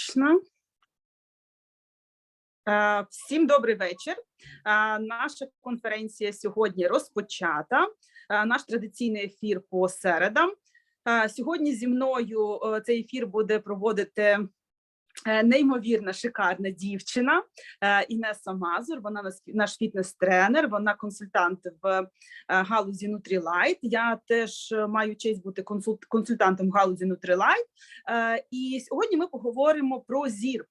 Точно. Е, Всім добрий вечір. Е, Наша конференція сьогодні розпочата. Е, Наш традиційний ефір по середам. Сьогодні зі мною цей ефір буде проводити неймовірна, шикарна дівчина е, Інеса Мазур. Вона наш фітнес-тренер, вона консультант в е, галузі Nutrilite. Я теж е, маю честь бути консультантом в галузі Nutrilite. Е, І сьогодні ми поговоримо про зір,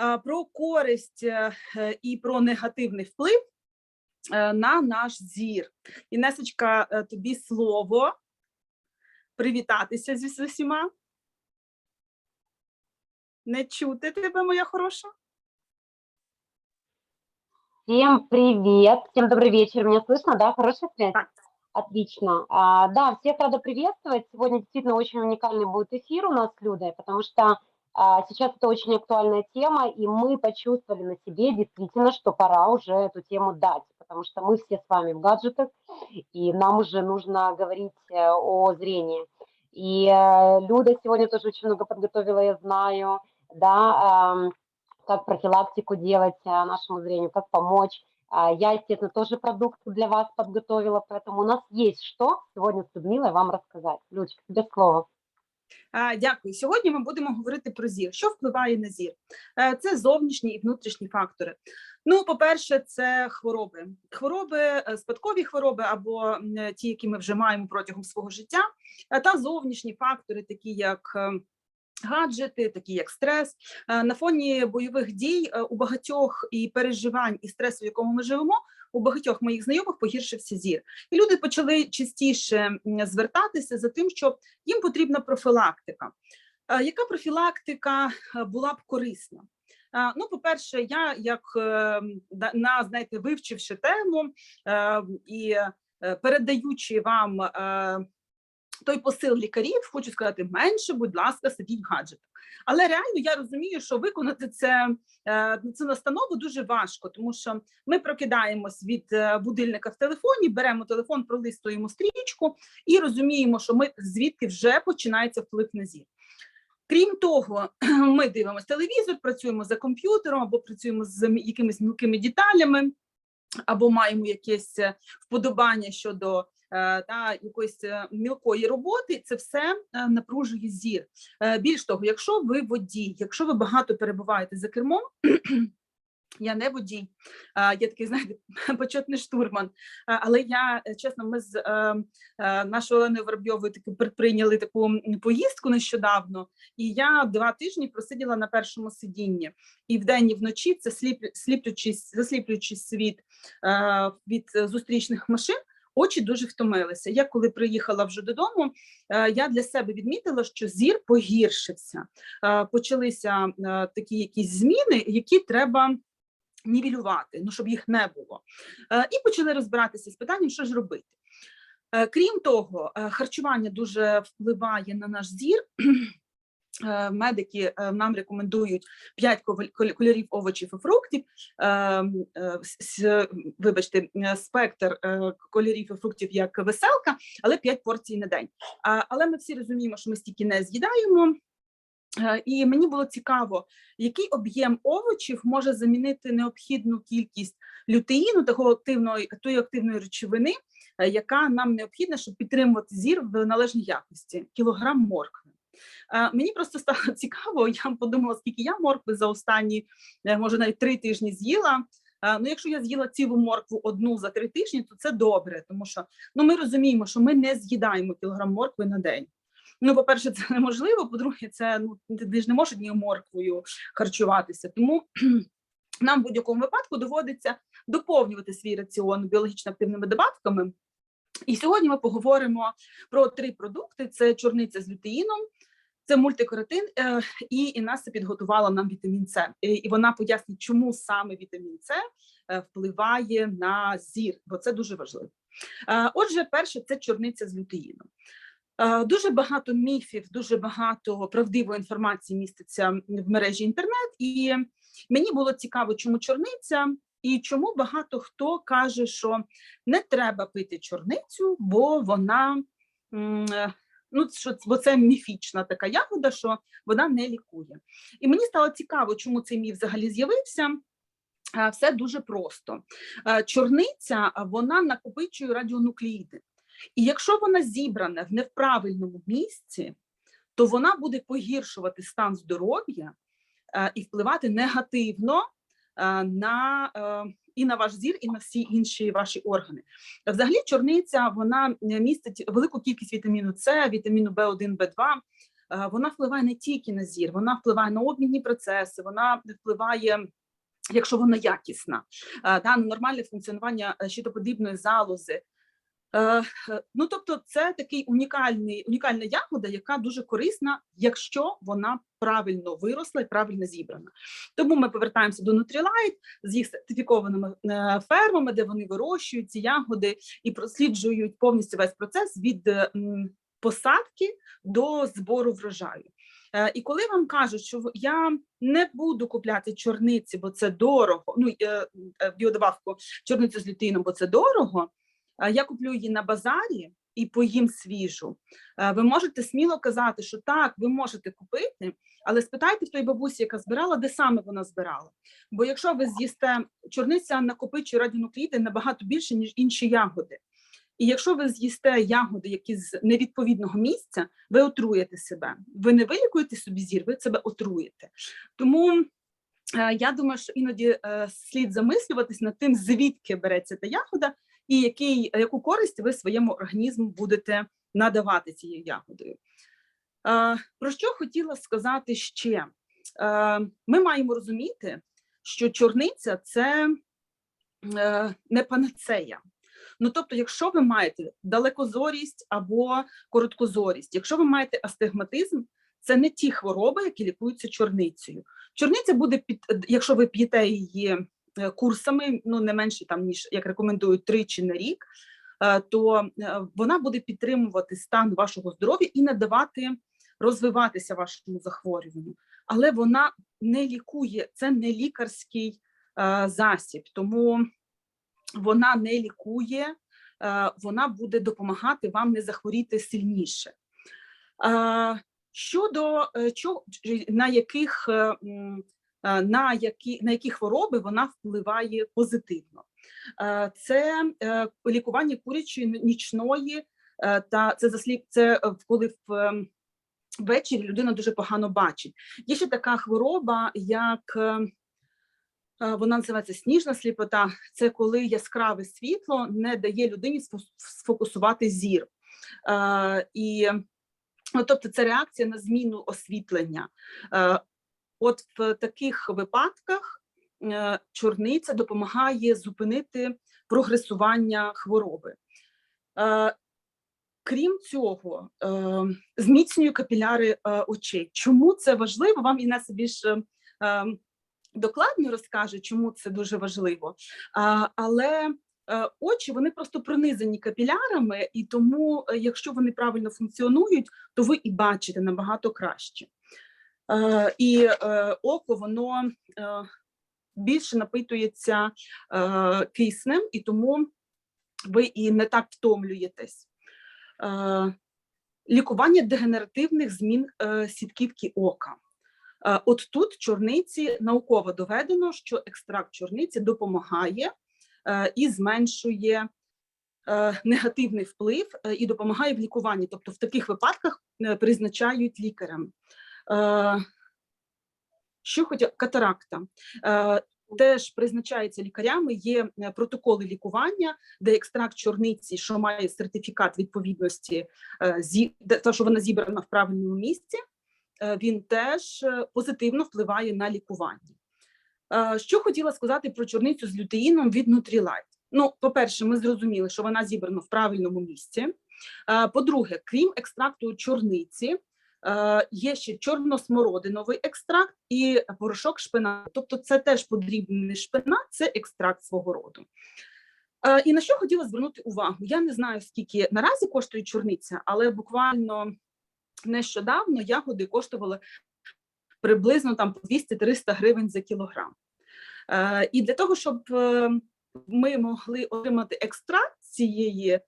е, про користь е, е, і про негативний вплив е, на наш зір. Інесочка, е, тобі слово привітатися зі з усіма. Не чути тебе, моя хороша. Всем привет, всем добрый вечер. Меня слышно, да? Хорошая связь? Так. Отлично. А, да, всех рада приветствовать. Сегодня действительно очень уникальный будет эфир у нас с Людой, потому что а, сейчас это очень актуальная тема, и мы почувствовали на себе действительно, что пора уже эту тему дать, потому что мы все с вами в гаджетах, и нам уже нужно говорить э, о зрении. И э, Люда сегодня тоже очень много подготовила, я знаю, да, ам, как профилактику делать а, нашему зрению, как помочь. Я, естественно, тоже продукт для вас подготовила, поэтому у нас есть что сегодня с Людмилой вам рассказать. Людочка, тебе слово. Дякую. Сьогодні ми будемо говорити про зір. Що впливає на зір? Е, Це зовнішні і внутрішні фактори. Ну, по-перше, це хвороби. Хвороби, е, спадкові хвороби або ті, які ми вже маємо протягом свого життя, е, та зовнішні фактори, такі як е, гаджети, такі як стрес. На фоні бойових дій у багатьох і переживань, і стресу, в якому ми живемо, у багатьох моїх знайомих погіршився зір. І люди почали частіше звертатися за тим, що їм потрібна профілактика. Яка профілактика була б корисна? Ну, по-перше, я як е, да- на знаєте, вивчивши тему е, і е, передаючи вам е, той посил лікарів, хочу сказати, менше, будь ласка, сидіть в гаджетах. Але реально я розумію, що виконати це е, цю настанову дуже важко, тому що ми прокидаємось від е, будильника в телефоні, беремо телефон, пролистуємо стрічку і розуміємо, що ми звідки вже починається вплив на зір. Крім того, ми дивимося телевізор, працюємо за комп'ютером або працюємо з якимись мілкими деталями, або маємо якесь е, вподобання щодо е, та якоїсь е, мілкої роботи. Це все напружує зір. Більш того, якщо ви водій, якщо ви багато перебуваєте за кермом. Я не водій, я такий, знаєте, почетний штурман. Але я е, чесно, ми з е, е, нашою Оленою Воробйовою таки предприйняли таку поїздку нещодавно, і я два тижні просиділа на першому сидінні. І вдень, і вночі це сліп, сліплючись, засліплюючий світ від зустрічних машин. Очі дуже втомилися. Я коли приїхала вже додому, я для себе відмітила, що зір погіршився. Почалися такі якісь зміни, які треба нівелювати, ну щоб їх не було. Е, І почали розбиратися з питанням, що ж робити. Е, Крім того, е, харчування дуже впливає на наш зір. Медики нам рекомендують 5 кольорів овочів і фруктів. Вибачте, спектр кольорів і фруктів як веселка, але 5 порцій на день. Але ми всі розуміємо, що ми стільки не з'їдаємо. Е, І мені було цікаво, який об'єм овочів може замінити необхідну кількість лютеїну, такого активної тої активної речовини, е, яка нам необхідна, щоб підтримувати зір в належній якості. Кілограм моркви. Е, Мені просто стало цікаво. Я подумала, скільки я моркви за останні, може навіть три тижні з'їла. Ну, якщо я з'їла цілу моркву одну за три тижні, то це добре, тому що ну ми розуміємо, що ми не з'їдаємо кілограм моркви на день. Ну, по-перше, це неможливо. По-друге, це ну ти ж не можеш однією морквою харчуватися. Тому нам в будь-якому випадку доводиться доповнювати свій раціон біологічно активними добавками. І сьогодні ми поговоримо про три продукти: це чорниця з лютеїном, це мультикаратин, е, і Інаса підготувала нам вітамін С. І вона пояснить, чому саме вітамін С е, впливає на зір, бо це дуже важливо. Е, Отже, перше, це чорниця з лютеїном. Е, Дуже багато міфів, дуже багато правдивої інформації міститься в мережі інтернет, і мені було цікаво, чому чорниця, і чому багато хто каже, що не треба пити чорницю, бо вона е, Ну, що, бо це міфічна така ягода, що вона не лікує. І мені стало цікаво, чому цей міф взагалі з'явився. Все дуже просто. Е, Чорниця вона накопичує радіонуклеїди. І якщо вона зібрана в неправильному місці, то вона буде погіршувати стан здоров'я е, і впливати негативно е, на е, і на ваш зір, і на всі інші ваші органи. Взагалі, чорниця вона містить велику кількість вітаміну С, вітаміну В1, В2. Е, Вона впливає не тільки на зір, вона впливає на обмінні процеси, вона впливає. Якщо вона якісна, та, на нормальне функціонування щитоподібної залози. Е, Ну, тобто, це такий унікальний, унікальна ягода, яка дуже корисна, якщо вона правильно виросла і правильно зібрана. Тому ми повертаємося до Nutrilite з їх сертифікованими е, фермами, де вони вирощують ці ягоди і просліджують повністю весь процес від посадки до збору врожаю. Е, І коли вам кажуть, що я не буду купляти чорниці, бо це дорого, ну біодобавку чорницю з лютином, бо це дорого. Я куплю її на базарі і поїм свіжу. Ви можете сміло казати, що так, ви можете купити, але спитайте в той бабусі, яка збирала, де саме вона збирала. Бо якщо ви з'їсте чорниця накопичує радіонуклеїди набагато більше, ніж інші ягоди. І якщо ви з'їсте ягоди, які з невідповідного місця, ви отруєте себе. Ви не вилікуєте собі зір, ви себе отруєте. Тому е, я думаю, що іноді е, слід замислюватись над тим, звідки береться та ягода, і який, яку користь ви своєму організму будете надавати цією ягодою. Про що хотіла сказати ще? Ми маємо розуміти, що чорниця це е, не панацея. Ну, тобто, якщо ви маєте далекозорість або короткозорість, якщо ви маєте астигматизм, це не ті хвороби, які лікуються чорницею. Чорниця буде під, якщо ви п'єте її курсами, ну не менше там ніж як рекомендують тричі на рік, е, то е, вона буде підтримувати стан вашого здоров'я і не давати розвиватися вашому захворюванню. Але вона не лікує, це не лікарський е, засіб, тому вона не лікує, е, вона буде допомагати вам не захворіти сильніше. Е, Щодо е, чо- чи- на яких е, е, на які, на які хвороби вона впливає позитивно, Е, це е, лікування курячої нічної, е, та це засліп, це е, коли в ввечері людина дуже погано бачить. Є ще така хвороба, як е, е, вона називається сніжна сліпота. Це коли яскраве світло не дає людині сфокусувати зір. Е, І ну, тобто це реакція на зміну освітлення. От в таких випадках е, чорниця допомагає зупинити прогресування хвороби. Е, Крім цього, е, зміцнює капіляри очей. Чому це важливо? Вам Інеса більш е, е, докладно розкаже, чому це дуже важливо. Але очі вони просто пронизані капілярами, і тому, якщо вони правильно функціонують, то ви і бачите набагато краще. Е, і е, око воно е, більше напитується киснем, і тому ви і не так втомлюєтесь. Лікування дегенеративних змін сітківки ока. От тут чорниці науково доведено, що екстракт чорниці допомагає і зменшує негативний вплив і допомагає в лікуванні. Тобто в таких випадках призначають лікарям. Е, Що хотя катаракта. Е, Теж призначається лікарями, є е, протоколи лікування, де екстракт чорниці, що має сертифікат відповідності, те, що вона зібрана в правильному місці, він теж позитивно впливає на лікування. Що хотіла сказати про чорницю з лютеїном від Nutrilite? Ну, по-перше, ми зрозуміли, що вона зібрана в правильному місці. По-друге, крім екстракту чорниці, є ще чорносмородиновий екстракт і порошок шпинату. Тобто, це теж подрібний шпинат, це екстракт свого роду. Е, І на що хотіла звернути увагу? Я не знаю, скільки наразі коштує чорниця, але буквально нещодавно ягоди коштували приблизно там по 200-300 гривень за кілограм. Е, І для того, щоб е, ми могли отримати екстракт цієї е,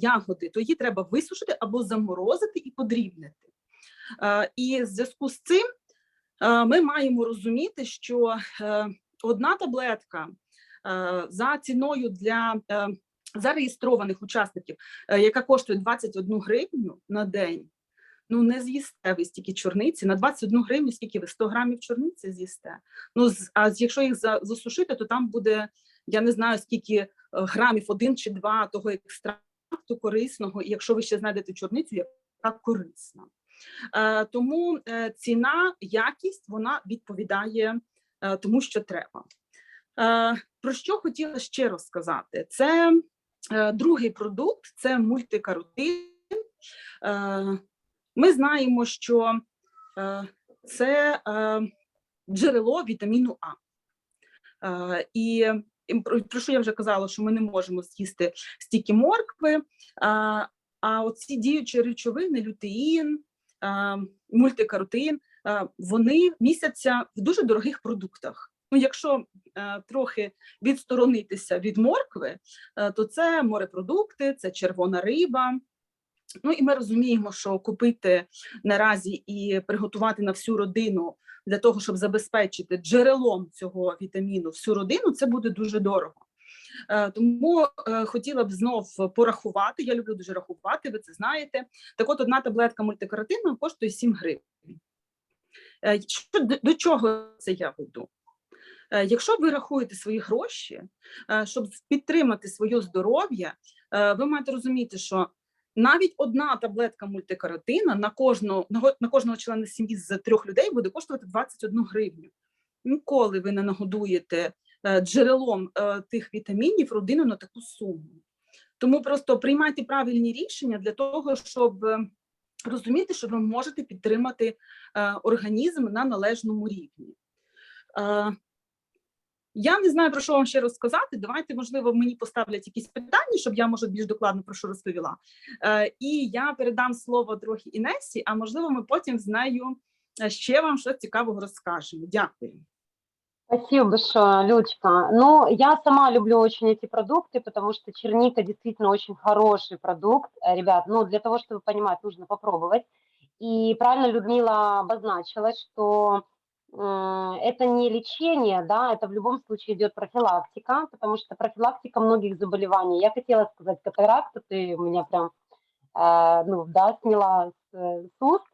ягоди, то її треба висушити або заморозити і подрібнити. Е, І в зв'язку з цим е, ми маємо розуміти, що е, одна таблетка за ціною для зареєстрованих учасників, яка коштує 21 гривню на день. Ну, не з'їсте ви стільки чорниці. На 21 гривню, скільки ви 100 грамів чорниці з'їсте. Ну, а якщо їх засушити, то там буде, я не знаю, скільки грамів, один чи два того екстракту корисного, і якщо ви ще знайдете чорницю, яка корисна. Е, тому е, ціна, якість вона відповідає е, тому, що треба. Про що хотіла ще розказати? Це другий продукт, це мультикаротин. Ми знаємо, що це джерело вітаміну А. І про що я вже казала, що ми не можемо з'їсти стільки моркви, а, оці діючі речовини, лютеїн, мультикаротин, вони містяться в дуже дорогих продуктах. Ну, якщо е, трохи відсторонитися від моркви, е, то це морепродукти, це червона риба. Ну і ми розуміємо, що купити наразі і приготувати на всю родину для того, щоб забезпечити джерелом цього вітаміну всю родину, це буде дуже дорого. Е, Тому е, хотіла б знов порахувати. Я люблю дуже рахувати, ви це знаєте. Так от одна таблетка мультикаратину коштує 7 гривень. Е, Що, до- чого це я веду? Якщо ви рахуєте свої гроші, щоб підтримати своє здоров'я, ви маєте розуміти, що навіть одна таблетка мультикаратина на кожного, на кожного члена сім'ї з трьох людей буде коштувати 21 гривню. Ніколи ви не нагодуєте джерелом е, тих вітамінів родину на таку суму. Тому просто приймайте правильні рішення для того, щоб е, розуміти, що ви можете підтримати е, організм на належному рівні. Е, Я не знаю, про що вам ще розказати. Давайте, можливо, мені поставлять якісь питання, щоб я, може, більш докладно про що розповіла. Е, І я передам слово трохи Інесі, а можливо, ми потім з нею е, ще вам щось цікавого розкажемо. Дякую. Спасибо большое, Людочка. Ну, я сама люблю очень эти продукты, потому что черника действительно очень хороший продукт. Э, Ребят, ну, для того, чтобы понимать, нужно попробовать. И правильно Людмила обозначила, что это не лечение, да, это в любом случае идет профилактика, потому что профилактика многих заболеваний. Я хотела сказать катаракта, ты меня прям, э, ну, да, сняла с, э, с уст.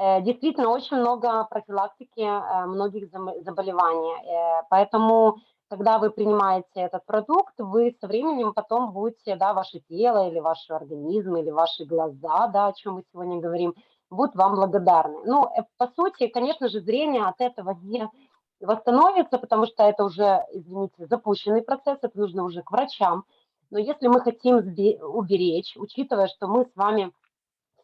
Э, Действительно, очень много профилактики э, многих заболеваний. Э, Поэтому, когда вы принимаете этот продукт, вы со временем потом будете, да, ваше тело или ваш организм, или ваши глаза, да, о чем мы сегодня говорим, будут вам благодарны. Ну, по сути, конечно же, зрение от этого не восстановится, потому что это уже, извините, запущенный процесс, это нужно уже к врачам. Но если мы хотим уберечь, учитывая, что мы с вами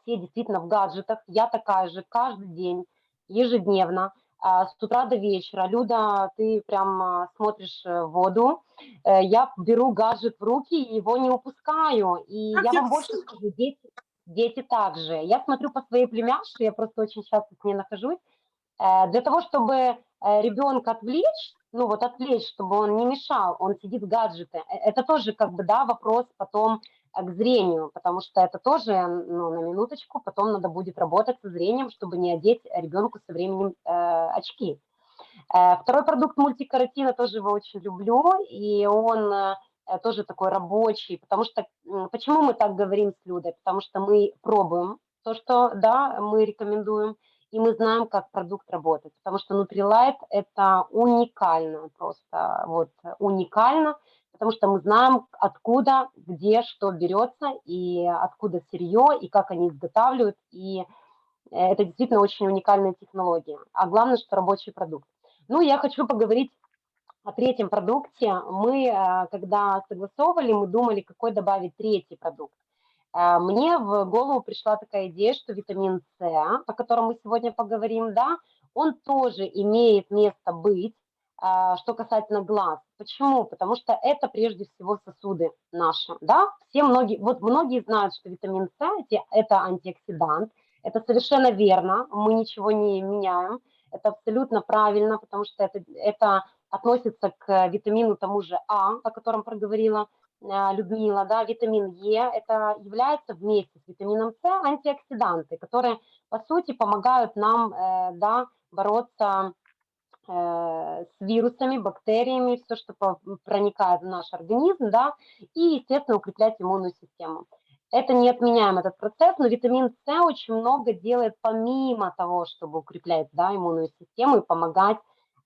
все действительно в гаджетах. Я такая же каждый день, ежедневно, а, с утра до вечера. Люда, ты прям а, смотришь э, в воду. Э, Я беру гаджет в руки и его не упускаю. И Как я вам больше скажу, дети, дети также. Я смотрю по своей племяшке, я просто очень часто с ней нахожусь. Э, Для того, чтобы ребенка отвлечь, ну вот отвлечь, чтобы он не мешал, он сидит в гаджете. Это тоже как бы, да, вопрос потом к зрению, потому что это тоже, ну, на минуточку, потом надо будет работать со зрением, чтобы не одеть ребенку со временем э, очки. Э, Второй продукт мультикаратина тоже его очень люблю, и он э, э, тоже такой рабочий, потому что, м, почему мы так говорим с Людой? Потому что мы пробуем то, что, да, мы рекомендуем, и мы знаем, как продукт работает, потому что Nutrilite – это уникально, просто вот уникально, потому что мы знаем, откуда, где, что берется, и откуда сырье, и как они изготавливают, и э, это действительно очень уникальная технология. А главное, что рабочий продукт. Ну, я хочу поговорить о третьем продукте. Мы, э, когда согласовывали, мы думали, какой добавить третий продукт. Э, Мне в голову пришла такая идея, что витамин С, о котором мы сегодня поговорим, да, он тоже имеет место быть, что касательно глаз. Почему? Потому что это прежде всего сосуды наши, да. Все многие, вот многие знают, что витамин С это антиоксидант. Это совершенно верно, мы ничего не меняем. Это абсолютно правильно, потому что это, это относится к витамину тому же А, о котором проговорила а, Людмила, да, витамин Е, это является вместе с витамином С антиоксиданты, которые, по сути, помогают нам, э, да, бороться э, с вирусами, бактериями, все, что проникает в наш организм, да, и, естественно, укреплять иммунную систему. Это не отменяем этот процесс, но витамин С очень много делает помимо того, чтобы укреплять, да, иммунную систему и помогать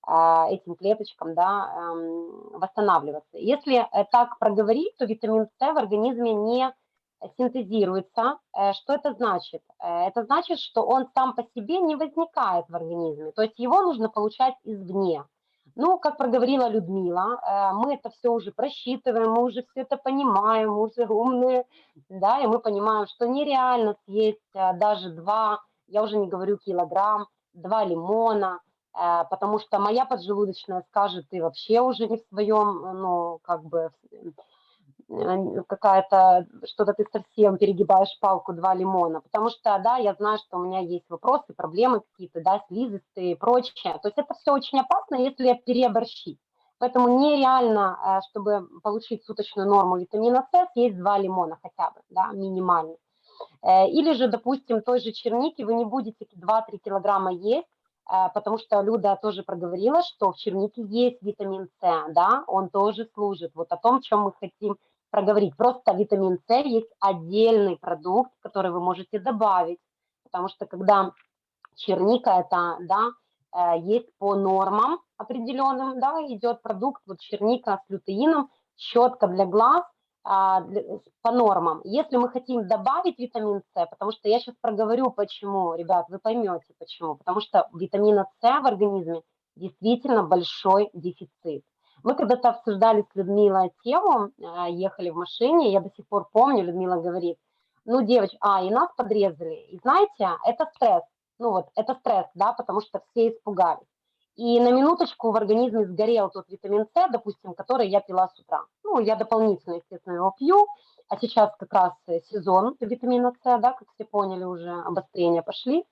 а, этим клеточкам, да, эм, восстанавливаться. Если э, так проговорить, то витамин С в организме не синтезируется. Э, Что это значит? Э, Это значит, что он сам по себе не возникает в организме, то есть его нужно получать извне. Ну, как проговорила Людмила, э, мы это все уже просчитываем, мы уже все это понимаем, мы уже умные, да, и мы понимаем, что нереально съесть даже два, я уже не говорю килограмм, два лимона, потому что моя поджелудочная скажет, ты вообще уже не в своем, ну, как бы, какая-то, что-то ты совсем перегибаешь палку, два лимона, потому что, да, я знаю, что у меня есть вопросы, проблемы какие-то, да, слизистые и прочее. То есть это все очень опасно, если переборщить. Поэтому нереально, э, чтобы получить суточную норму витамина С, съесть два лимона хотя бы, да, минимально. Э, Или же, допустим, той же черники вы не будете 2-3 килограмма есть, э, потому что Люда тоже проговорила, что в чернике есть витамин С, да, он тоже служит. Вот о том, чем мы хотим проговорить. Просто витамин С есть отдельный продукт, который вы можете добавить, потому что когда черника это, да, э, есть по нормам определенным, да, идет продукт, вот черника с лютеином, щетка для глаз, а, по нормам. Если мы хотим добавить витамин С, потому что я сейчас проговорю, почему, ребят, вы поймете почему, потому что витамина С в организме действительно большой дефицит. Мы когда-то обсуждали с Людмилой тему, а, ехали в машине, я до сих пор помню, Людмила говорит, ну, девочки, а, и нас подрезали, и знаете, это стресс, ну вот, это стресс, да, потому что все испугались. И на минуточку в организме сгорел тот витамин С, допустим, который я пила с утра. Ну, я дополнительно, естественно, его пью, а сейчас как раз э, сезон витамина С, да, как все поняли уже, обострения пошли,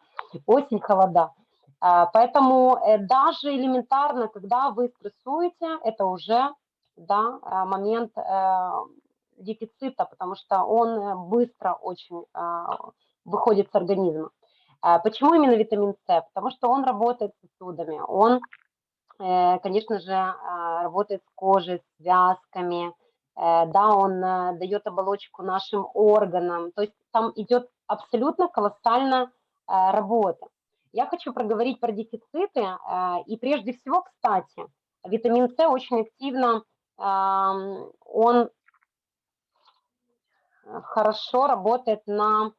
осень, холода. А, Поэтому э, даже элементарно, когда вы стрессуете, это уже да, а, момент э, дефицита, потому что он э, быстро очень а, выходит с организма. Почему именно витамин С? Потому что он работает с сосудами, он, конечно же, работает с кожей, с связками, да, он дает оболочку нашим органам, то есть там идет абсолютно колоссальная работа. Я хочу проговорить про дефициты, э, и прежде всего, кстати, витамин С очень активно, он хорошо работает на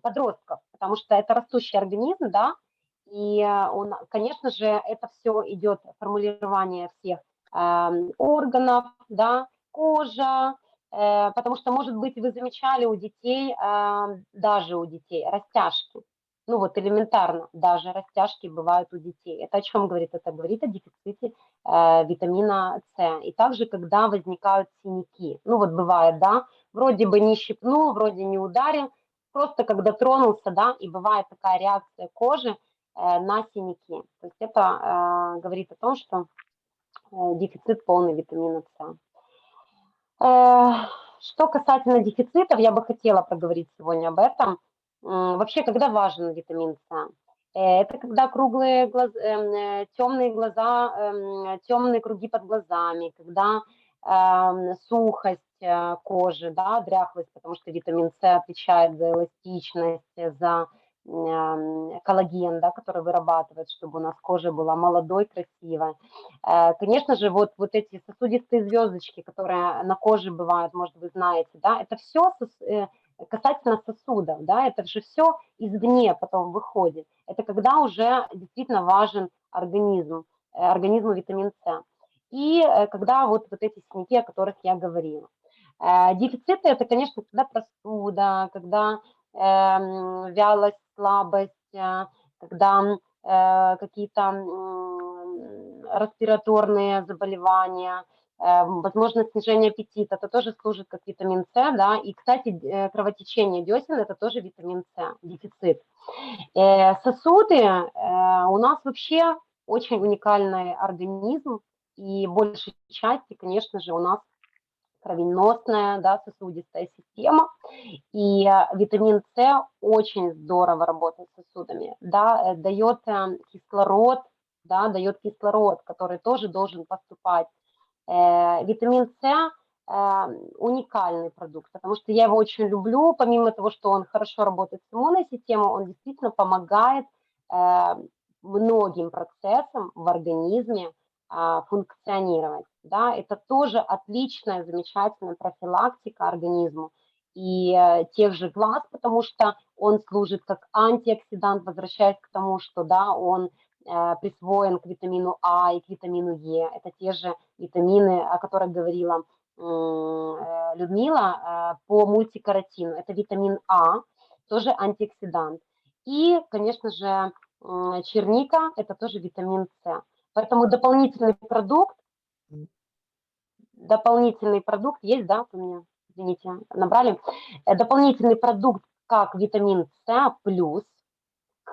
подростков, потому что это растущий организм, да, и э, он, конечно же, это все идет формулирование всех органов, да, кожа, э, потому что, может быть, вы замечали у детей, даже у детей, растяжки. Ну вот элементарно, даже растяжки бывают у детей. Это о чем говорит? Это говорит о дефиците э, витамина С. И также, когда возникают синяки. Ну вот бывает, да, вроде бы не щипнул, вроде не ударил, просто когда тронулся, да, и бывает такая реакция кожи э, на синяки. То есть это э, говорит о том, что э, дефицит полный витамина С. Э, Что касательно дефицитов, я бы хотела проговорить сегодня об этом. Вообще, когда важен витамин С? Э, Это когда круглые глаза, темные глаза, темные круги под глазами, когда эм, сухость э, кожи, да, дряхлость, потому что витамин С отвечает за эластичность, э, за коллаген, да, который вырабатывает, чтобы у нас кожа была молодой, красивой. Э, Конечно же, вот, вот эти сосудистые звездочки, которые на коже бывают, может, вы знаете, да, это все касательно сосудов, да, это же все извне потом выходит. Это когда уже действительно важен организм, э, организму витамин С. И э, когда вот, вот эти синяки, о которых я говорила. Э, Дефициты – это, конечно, когда простуда, когда эм, вялость, слабость, э, когда э, какие-то м, респираторные заболевания, э, возможно снижение аппетита, это тоже служит как витамин С, да, и, кстати, э, кровотечение десен – это тоже витамин С, дефицит. Э, Сосуды, э, у нас вообще очень уникальный организм, и большей части, конечно же, у нас кровеносная, да, сосудистая система. И э, витамин С очень здорово работает с сосудами, да, э, дает э, кислород, да, дает кислород, который тоже должен поступать. Э, Витамин С э, уникальный продукт, потому что я его очень люблю, помимо того, что он хорошо работает с иммунной системой, он действительно помогает э, многим процессам в организме функционировать. Да? Это тоже отличная, замечательная профилактика организму и тех же глаз, потому что он служит как антиоксидант, возвращаясь к тому, что да, он присвоен к витамину А и к витамину Е. Это те же витамины, о которых говорила э, Людмила, э, по мультикаратину. Это витамин А, тоже антиоксидант. И, конечно же, черника – это тоже витамин С. Поэтому дополнительный продукт, дополнительный продукт есть, да, у меня, извините, набрали. Э, Дополнительный продукт, как витамин С плюс,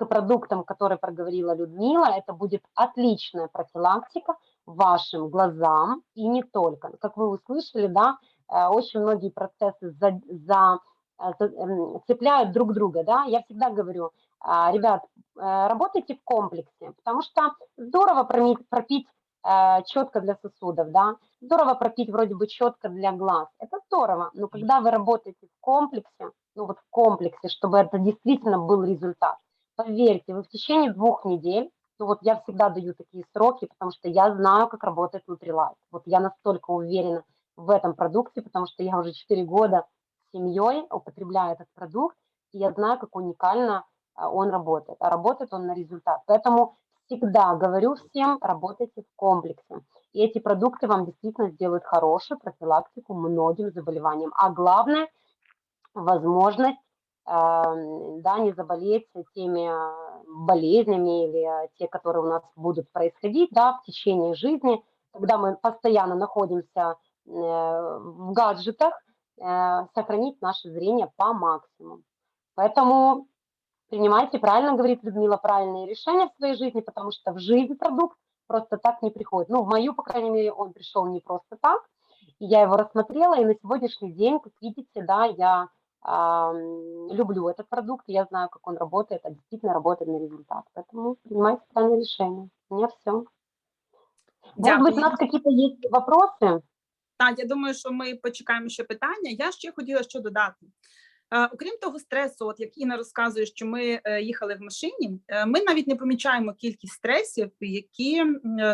к продуктам, которые проговорила Людмила, это будет отличная профилактика вашим глазам и не только. Как вы услышали, да, э, очень многие процессы за, за, э, за- м, цепляют друг друга, да. Я всегда говорю, а, ребят, э, работайте в комплексе, потому что здорово проми- пропить четко для сосудов, да, здорово пропить вроде бы четко для глаз, это здорово, но когда вы работаете в комплексе, ну вот в комплексе, чтобы это действительно был результат, поверьте, вы в течение двух недель, ну вот я всегда даю такие сроки, потому что я знаю, как работает Nutrilite, вот я настолько уверена в этом продукте, потому что я уже 4 года с семьей употребляю этот продукт, и я знаю, как уникально а, он работает, а работает он на результат. Поэтому всегда говорю всем, работайте в комплексе. И эти продукты вам действительно сделают хорошую профилактику многим заболеваниям. А главное, возможность да, не заболеть теми э, болезнями или э, те, которые у нас будут происходить да, в течение жизни, когда мы постоянно находимся э, в гаджетах, э, сохранить наше зрение по максимуму. Поэтому принимайте, правильно говорит Людмила, правильные решения в своей жизни, потому что в жизнь продукт просто так не приходит. Ну, в мою, по крайней мере, он пришел не просто так. И я его рассмотрела, и на сегодняшний день, как видите, да, я люблю этот продукт, я знаю, как он работает, а действительно работает на результат. Поэтому принимайте правильное решение. У меня все. Может быть, у Дякую. нас какие-то есть вопросы? Так, я думаю, що ми почекаємо ще питання. Я ще хотіла що додати. Окрім того стресу, от як Інна розказує, що ми е, їхали в машині, е, ми навіть не помічаємо кількість стресів, які е,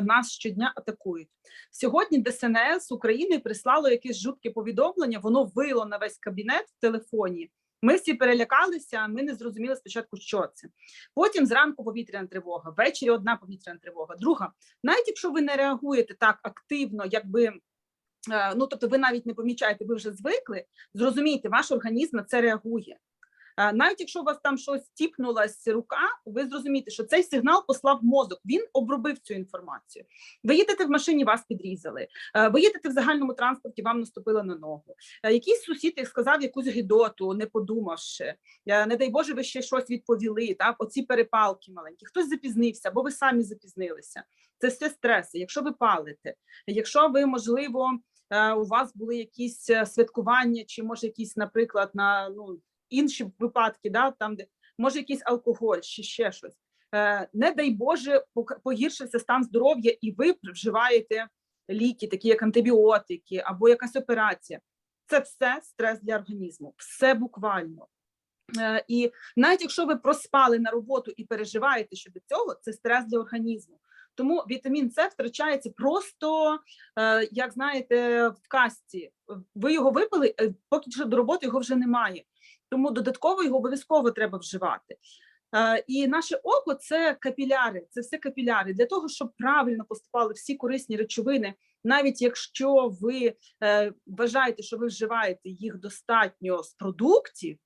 нас щодня атакують. Сьогодні ДСНС України прислало якесь жутке повідомлення, воно вило на весь кабінет в телефоні. Ми всі перелякалися, ми не зрозуміли спочатку, що це. Потім зранку повітряна тривога, ввечері одна повітряна тривога, друга. Навіть якщо ви не реагуєте так активно, якби ну тобто ви навіть не помічаєте, ви вже звикли, зрозумійте, ваш організм на це реагує. Е, Навіть якщо у вас там щось тіпнулась рука, ви зрозумієте, що цей сигнал послав мозок, він обробив цю інформацію. Ви їдете в машині, вас підрізали. Е, Ви їдете в загальному транспорті, вам наступили на ногу. Е, Якийсь сусід сказав якусь гидоту, не подумавши. Е, Не дай Боже, ви ще щось відповіли. Так, оці перепалки маленькі. Хтось запізнився, або ви самі запізнилися. Це все стреси. Якщо ви палите, якщо ви можливо е, у вас були якісь е, святкування, чи може якісь, наприклад, на ну інші випадки, да, там де може якийсь алкоголь, чи ще щось. Е, Не дай Боже, погіршився стан здоров'я, і ви вживаєте ліки, такі як антибіотики або якась операція. Це все стрес для організму, все буквально. Е, І навіть якщо ви проспали на роботу і переживаєте щодо цього, це стрес для організму. Тому вітамін С втрачається просто, е, як знаєте, в касті. Ви його випили, е, поки що до роботи його вже немає. Тому додатково його обов'язково треба вживати. Е, І наше око це капіляри, це все капіляри. Для того, щоб правильно поступали всі корисні речовини, навіть якщо ви вважаєте, що ви вживаєте їх достатньо з продуктів,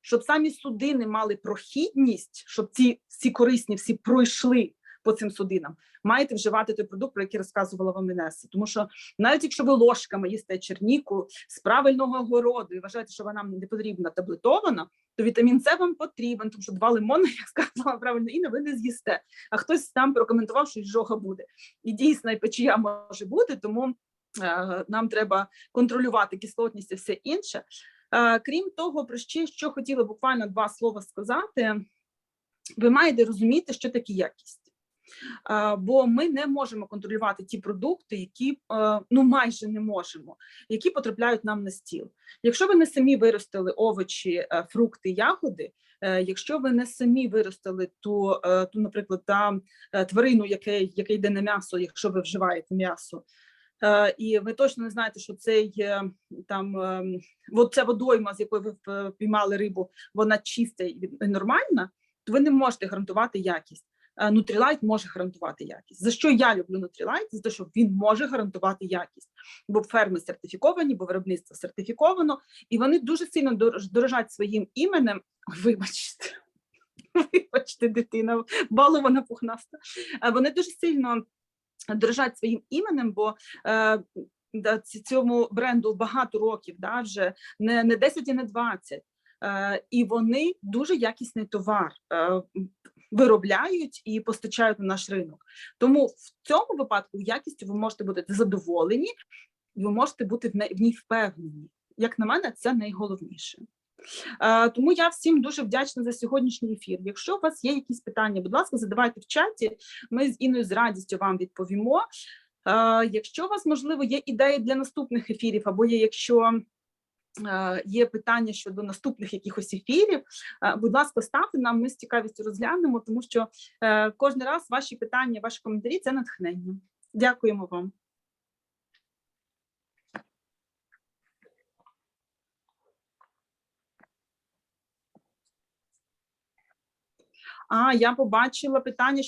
щоб самі судини мали прохідність, щоб ці всі корисні всі пройшли по цим судинам, маєте вживати той продукт, про який розказувала вам Інеса. Тому що навіть якщо ви ложками їсте черніку з правильного городу і вважаєте, що вона не потрібна таблетована, то вітамін С вам потрібен, тому що два лимони, як сказала правильно Інна, ви не з'їсте. А хтось там прокоментував, що жога буде. І дійсно, і печія може бути, тому е, нам треба контролювати кислотність і все інше. Е, Крім того, про ще що хотіла буквально два слова сказати. Ви маєте розуміти, що таке якість. Бо ми не можемо контролювати ті продукти, які е, ну майже не можемо, які потрапляють нам на стіл. Якщо ви не самі виростили овочі, е, фрукти, ягоди, е, якщо ви не самі виростили ту, ту наприклад, та тварину, яке, яке йде на м'ясо, якщо ви вживаєте м'ясо, і ви точно не знаєте, що цей там ем, ця водойма, з якої ви піймали рибу, вона чиста і нормальна, то ви не можете гарантувати якість. Е, Нутрілайт може гарантувати якість. За що я люблю Нутрілайт? За те, що він може гарантувати якість, бо ферми сертифіковані, бо виробництво сертифіковано, і вони дуже сильно дорожать своїм іменем. Вибачте, вибачте, дитина, балована пухнаста. Е, Вони дуже сильно дорожать своїм іменем, бо е, цьому бренду багато років, да, вже не, не 10 і не 20. Е, і вони дуже якісний товар е, виробляють і постачають на наш ринок. Тому в цьому випадку якістю ви можете бути задоволені, ви можете бути в ній впевнені. Як на мене, це найголовніше. Е, Тому я всім дуже вдячна за сьогоднішній ефір. Якщо у вас є якісь питання, будь ласка, задавайте в чаті. Ми з Іною з радістю вам відповімо. Е, Якщо у вас можливо є ідеї для наступних ефірів, або є якщо є питання щодо наступних якихось ефірів, е, будь ласка, ставте нам. Ми з цікавістю розглянемо, тому що е, кожен раз ваші питання, ваші коментарі це натхнення. Дякуємо вам. А я побачила питання